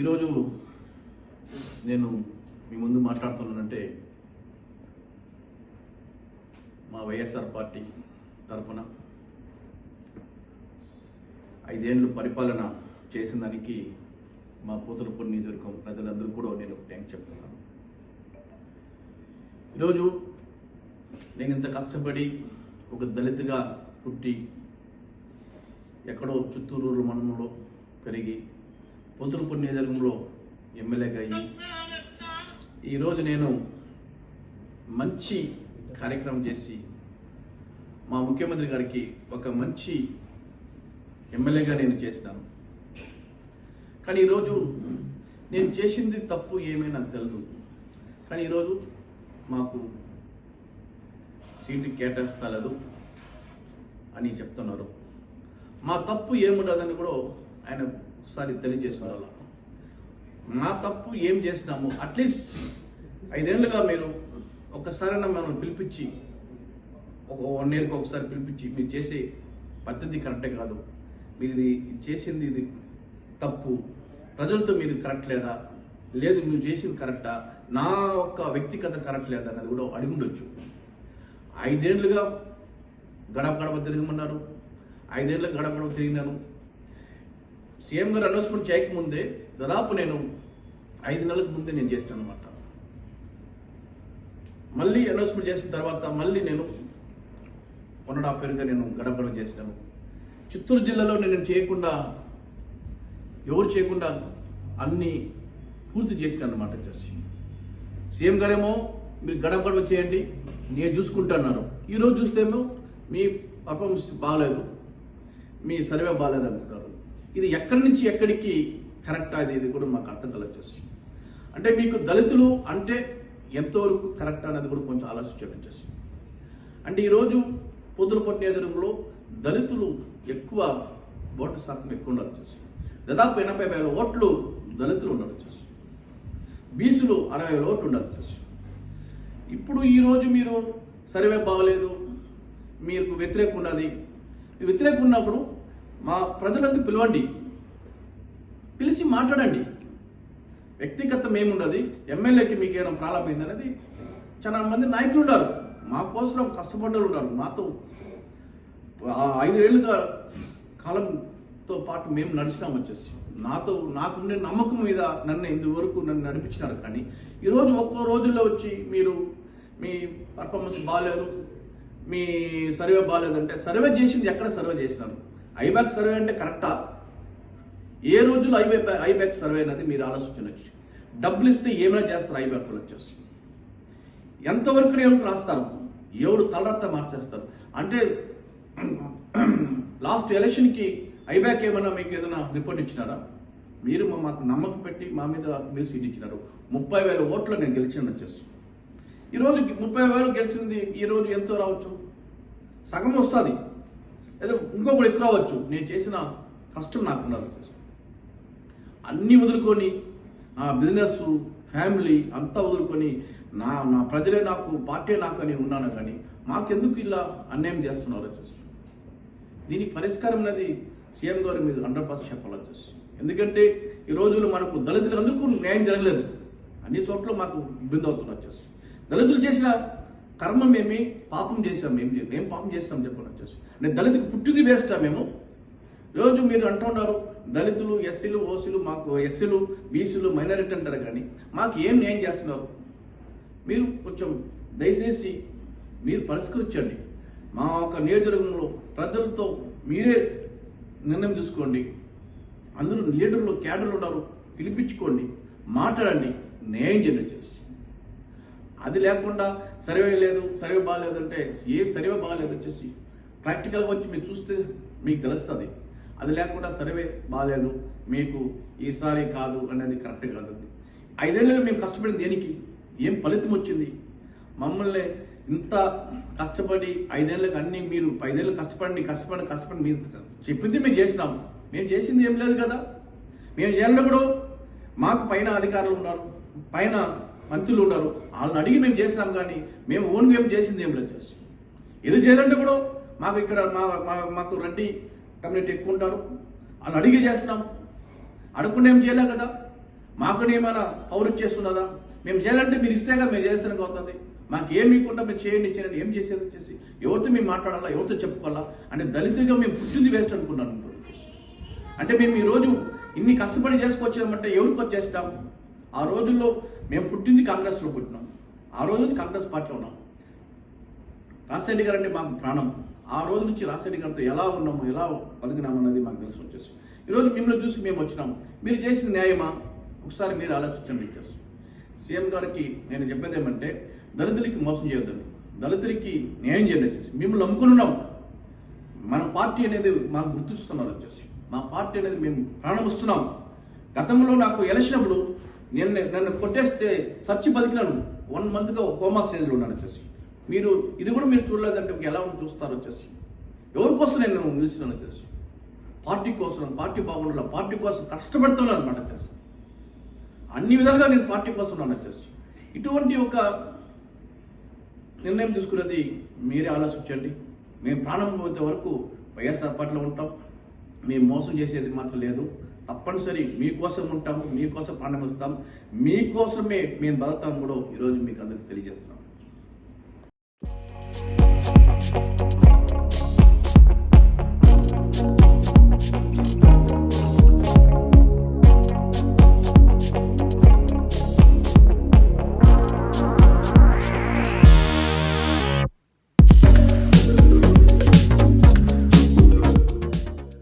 ఈరోజు నేను మీ ముందు మాట్లాడుతున్నానంటే మా వైఎస్ఆర్ పార్టీ తరఫున ఐదేళ్ళు పరిపాలన చేసిన దానికి మా పూతలపూడి నియోజకవర్గం ప్రజలందరూ కూడా నేను ట్యాంక్ చెప్తున్నాను. ఈరోజు నేను ఇంత కష్టపడి ఒక దళితుగా పుట్టి ఎక్కడో చిత్తూరు మండలంలో పెరిగి పొంతులపూడి నియోజకవర్గంలో ఎమ్మెల్యేగా అయ్యి ఈరోజు నేను మంచి కార్యక్రమం చేసి మా ముఖ్యమంత్రి గారికి ఒక మంచి ఎమ్మెల్యేగా నేను చేసినాను కానీ ఈరోజు నేను చేసింది తప్పు ఏమీ నాకు తెలియదు కానీ ఈరోజు మాకు సీటు కేటాయిస్తలేదు అని చెప్తున్నారు. మా తప్పు ఏముండదని కూడా ఆయన ఒకసారి తెలియజేస్తున్నారు మా తప్పు ఏం చేసినాము అట్లీస్ట్ ఐదేళ్ళుగా మీరు ఒక్కసారైనా మనం పిలిపించి ఒక వన్ ఇయర్కి ఒకసారి పిలిపించి మీరు చేసే పద్ధతి కరెక్టే కాదు. మీరు ఇది చేసింది ఇది తప్పు. ప్రజలతో మీరు కరెక్ట్ లేదా? లేదు మీరు చేసింది కరెక్టా నా ఒక్క వ్యక్తిగత కరెక్ట్ లేదా అన్నది కూడా అడుగుండొచ్చు ఐదేళ్ళుగా గడప గడప తిరగమన్నారు. ఐదేళ్ళ గడప గడప తిరిగినాను. సీఎం గారు అనౌన్స్మెంట్ చేయకముందే దాదాపు నేను ఐదు నెలలకు ముందే నేను చేస్తాను అనమాట మళ్ళీ అనౌన్స్మెంట్ చేసిన తర్వాత మళ్ళీ నేను వన్ అండ్ హాఫ్ ఇయర్గా నేను గడపడం గడప చిత్తూరు జిల్లాలో నేను చేయకుండా ఎవరు చేయకుండా అన్ని పూర్తి చేసిన అనమాట జస్ట్ సీఎం గారేమో మీరు గడప గడప చేయండి నేను చూసుకుంటున్నారు ఈరోజు చూస్తేమో మీ పర్ఫార్మెన్స్ బాగాలేదు. మీ సర్వే బాగాలేదు అంటున్నారు. ఇది ఎక్కడి నుంచి ఎక్కడికి కరెక్ట్ అది ఇది కూడా మాకు అర్థం కలగచ్చేసి అంటే మీకు దళితులు అంటే ఎంతవరకు కరెక్ట్ అనేది కూడా కొంచెం ఆలోచించడం వచ్చేసి అంటే ఈరోజు పొద్దులపట్టు నియోజకవర్గంలో దళితులు ఎక్కువ ఓటు శాతం ఎక్కువ ఉండదు వచ్చేసి దాదాపు ఎనభై వేల ఓట్లు దళితులు ఉండదు వచ్చేసి బీసీలు అరవై వేల ఓట్లు ఉండదు వచ్చేసి ఇప్పుడు ఈరోజు మీరు సర్వే బాగలేదు మీకు వ్యతిరేకం ఉన్నది. వ్యతిరేకం ఉన్నప్పుడు మా ప్రజలంతా పిలవండి. పిలిచి మాట్లాడండి. వ్యక్తిగతం ఏముండదు. ఎమ్మెల్యేకి మీకు ఏమైనా ప్రాబ్లం అయింది అనేది చాలా మంది నాయకులు ఉన్నారు. మా కోసం కష్టపడ్డలు ఉన్నారు. మాతో ఆ ఐదేళ్ళుగా కాలంతో పాటు మేము నడిచినాం వచ్చేసి. నాతో నాకుండే నమ్మకం మీద నన్ను ఇంతవరకు నన్ను నడిపించినారు. కానీ ఈరోజు ఒక్కో రోజుల్లో వచ్చి మీరు మీ పర్ఫార్మెన్స్ బాగాలేదు మీ సర్వే బాగాలేదంటే సర్వే చేసింది ఎక్కడ సర్వే చేసినారు? ఐబ్యాక్ సర్వే అంటే కరెక్టా? ఏ రోజులు ఐబే ఐబ్యాక్ సర్వే అనేది మీరు ఆలోచించవచ్చు డబ్బులు ఇస్తే ఏమైనా చేస్తారు ఐబ్యాక్ వచ్చేసి. ఎంతవరకు ఎవరికి రాస్తారు ఎవరు తలరత్త మార్చేస్తారు? అంటే లాస్ట్ ఎలక్షన్కి ఐబ్యాక్ ఏమైనా మీకు ఏదైనా రిపోర్ట్ ఇచ్చినారా? మీరు మా- మాకు నమ్మకం పెట్టి మా మీద మీరు సీట్ ఇచ్చినారు. ముప్పై వేల ఓట్లు నేను గెలిచిన వచ్చేసి. ఈరోజు ముప్పై వేలు గెలిచింది ఈరోజు ఎంతో రావచ్చు? సగం వస్తుంది. ఏదో ఇంకొకటి ఎక్కువ రావచ్చు నేను చేసిన కష్టం నాకు ఉండాలి. వచ్చేసి అన్నీ వదులుకొని నా బిజినెస్ ఫ్యామిలీ అంతా వదులుకొని నా నా ప్రజలే నాకు పార్టీ నాకు అని ఉన్నాను కానీ మాకెందుకు ఇలా అన్యాయం చేస్తున్నారు వచ్చేసి దీనికి పరిష్కారం అనేది సీఎం గారు మీరు హండ్రెడ్ పర్సెంట్ చెప్పాలి వచ్చేసి ఎందుకంటే ఈ రోజులు మనకు దళితులందరికీ న్యాయం జరగలేదు. అన్ని చోట్ల మాకు ఇబ్బంది అవుతుంది వచ్చేసి దళితులు చేసిన కర్మం ఏమి పాపం చేసాం ఏం ఏం పాపం చేస్తాం చెప్పండి వచ్చేసి నేను దళితుకి పుట్టింది వేస్తా మేము. రోజు మీరు అంటున్నారు దళితులు ఎస్సీలు ఓసీలు మాకు ఎస్సీలు బీసీలు మైనారిటీ అంటారు కానీ మాకు ఏం న్యాయం చేస్తున్నారు? మీరు కొంచెం దయచేసి మీరు పరిష్కరించండి. మా యొక్క నియోజకవర్గంలో ప్రజలతో మీరే నిర్ణయం తీసుకోండి. అందరూ లీడర్లు క్యాడర్లు ఉన్నారు పిలిపించుకోండి మాట్లాడండి న్యాయం చేయండి చేసి అది లేకుండా సర్వే లేదు సర్వే బాగాలేదంటే ఏ సర్వే బాగాలేదు వచ్చేసి ప్రాక్టికల్గా వచ్చి మీరు చూస్తే మీకు తెలుస్తుంది. అది లేకుండా సర్వే బాగాలేదు మీకు ఈసారి కాదు అనేది కరెక్ట్ కాదు ఐదేళ్ళు మేము కష్టపడింది దేనికి? ఏం ఫలితం వచ్చింది? మమ్మల్ని ఇంత కష్టపడి ఐదేళ్ళకి అన్ని మీరు ఐదేళ్ళు కష్టపడి కష్టపడి కష్టపడి మీరు చెప్పింది మేము చేసినాం మేము చేసింది ఏం లేదు కదా. మేము చేయాలని కూడా మాకు పైన అధికారులు ఉన్నారు. పైన మంత్రులు ఉన్నారు వాళ్ళని అడిగి మేము చేసినాం కానీ మేము ఓన్గా ఏం చేసింది ఏం లేదు చేసి చేయాలంటే కూడా మాకు ఇక్కడ మా మా- మాకు రెడ్డి కమ్యూనిటీ ఎక్కువ ఉంటారు. వాళ్ళని అడిగి చేస్తున్నాం. అడగకుండా ఏం చేయలేం కదా. మాకు ఏమైనా పౌరు చేస్తున్నదా మేము చేయాలంటే మీరు ఇస్తేగా మేము చేసానికి అవుతుంది. మాకు ఏం ఇవ్వకుండా మేము చేయండి చేయండి ఏం చేసేది వచ్చేసి ఎవరితో మేము మాట్లాడాలా ఎవరితో చెప్పుకోవాలా అంటే దళితులుగా మేము పుట్టింది వేస్ట్ అనుకున్నాను అంటే మేము ఈ రోజు ఇన్ని కష్టపడి చేసుకొచ్చామంటే ఎవరికి వచ్చేస్తాము ఆ రోజుల్లో మేము పుట్టింది కాంగ్రెస్లో పుట్టినాం. ఆ రోజు నుంచి కాంగ్రెస్ పార్టీలో ఉన్నాం. రాజశేఖర్ గారు అంటే మాకు ప్రాణం. ఆ రోజు నుంచి రాజశేఖర్ గారితో ఎలా ఉన్నాము ఎలా బతికినామన్నది మాకు తెలిసి వచ్చేసి. ఈరోజు మిమ్మల్ని చూసి మేము వచ్చినాము మీరు చేసిన న్యాయమా? ఒకసారి మీరు ఆలోచించండి ఇచ్చేసి సీఎం గారికి నేను చెప్పేది ఏమంటే దళితులకి మోసం చేయొద్దండి. దళితులకి న్యాయం చేయండి వచ్చేసి మిమ్మల్ని నమ్ముకున్నాం మన పార్టీ అనేది మాకు గుర్తిస్తున్నారు వచ్చేసి మా పార్టీ అనేది మేము ప్రాణం వస్తున్నాం గతంలో నాకు ఎలక్షన్ నేను నన్ను కొట్టేస్తే సచ్చి బతికినాను. వన్ మంత్గా కోమా స్టేజ్లో ఉన్నాను వచ్చేసి. మీరు ఇది కూడా మీరు చూడలేదంటే ఎలా చూస్తారు వచ్చేసి. ఎవరి కోసం నేను నిలిచినాను వచ్చేసి? పార్టీ కోసం పార్టీ బాగుండాలి? పార్టీ కోసం కష్టపడుతున్నాను అనమాట వచ్చేసి. అన్ని విధాలుగా నేను పార్టీ కోసం ఉన్నాను వచ్చేసి. ఇటువంటి ఒక నిర్ణయం తీసుకునేది మీరే ఆలోచించండి. మేము ప్రాణం పోతే వరకు వైఎస్ఆర్ పార్టీలో ఉంటాం. మేము మోసం చేసేది మాత్రం లేదు. తప్పనిసరి మీకోసం ఉంటాము మీకోసం ప్రాణం ఇస్తాం మీకోసమే మేము బతాం కూడా ఈరోజు మీకు అందరికి తెలియజేస్తున్నాం.